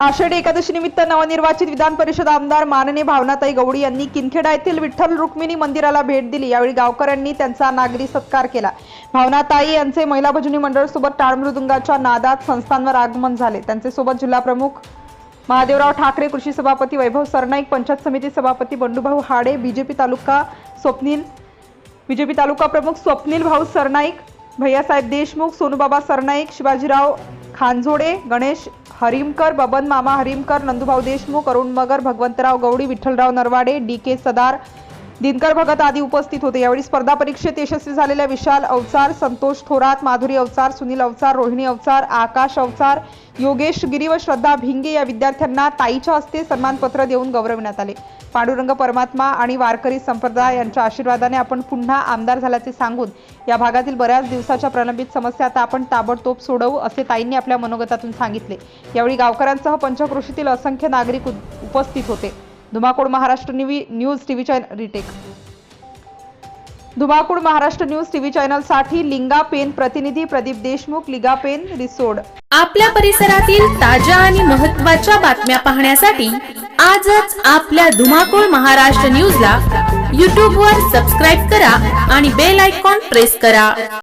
आषाढी एकादशी निमित्त नवनिर्वाचित विधान परिषद आमदार माननीय भावनाताई गवडी यांनी किनखेडा येथील विठ्ठल रुक्मिणी मंदिराला भेट दिली. यावेळी गावकऱ्यांनी त्यांचा नागरी सत्कार केला. भावनाताई यांचे महिला भजनी मंडळ सोबत टाळ मृदुंगाच्या नादात संस्थांवर आगमन झाले. त्यांचे सोबत जिल्हा प्रमुख महादेवराव ठाकरे कृषी सभापती वैभव सरनाईक पंचायत समिती सभापती बंडूभाऊ हाडे बीजेपी तालुका स्वप्नील बीजेपी तालुका प्रमुख स्वप्नील भाऊ सरनाईक भैयासाहेब देशमुख सोनूबाबा सरनाईक शिवाजीराव खानझोडे गणेश हरिमकर बबन मामा हरिमकर नंदुभाऊ देशमुख अरुण मगर भगवंतराव गवडी विठ्ठलराव नरवाडे डी के सदार दिनकर भगत आदी उपस्थित होते. यावेळी स्पर्धा परीक्षेत यशस्वी झालेल्या विशाल अवचार संतोष थोरात माधुरी अवचार सुनील अवचार रोहिणी अवचार आकाश अवचार योगेश गिरी व श्रद्धा भिंगे या विद्यार्थ्यांना ताईच्या हस्ते सन्मानपत्र देऊन गौरविण्यात आले. पांडुरंग परमात्मा आणि वारकरी संप्रदाय यांच्या आशीर्वादाने आपण पुन्हा आमदार झाल्याचे सांगून या भागातील बऱ्याच दिवसाच्या प्रलंबित समस्या आता आपण ताबडतोब सोडवू असे ताईंनी आपल्या मनोगतातून सांगितले. यावेळी गावकऱ्यांसह पंचकृषीतील असंख्य नागरिक उपस्थित होते. Dhumakul Maharashtra news TV channel retake. Dhumakul Maharashtra news TV चॅनलसाठी Linga Pen प्रतिनिधी प्रदीप देशमुख लिगा पेन रिसोड. आपल्या परिसरातील ताज्या आणि महत्त्वाच्या बातम्या पाहण्यासाठी आजच आपल्या धुमाकूळ महाराष्ट्र न्यूजला यूट्यूबवर सबस्क्राईब करा आणि बेल आयकॉन प्रेस करा.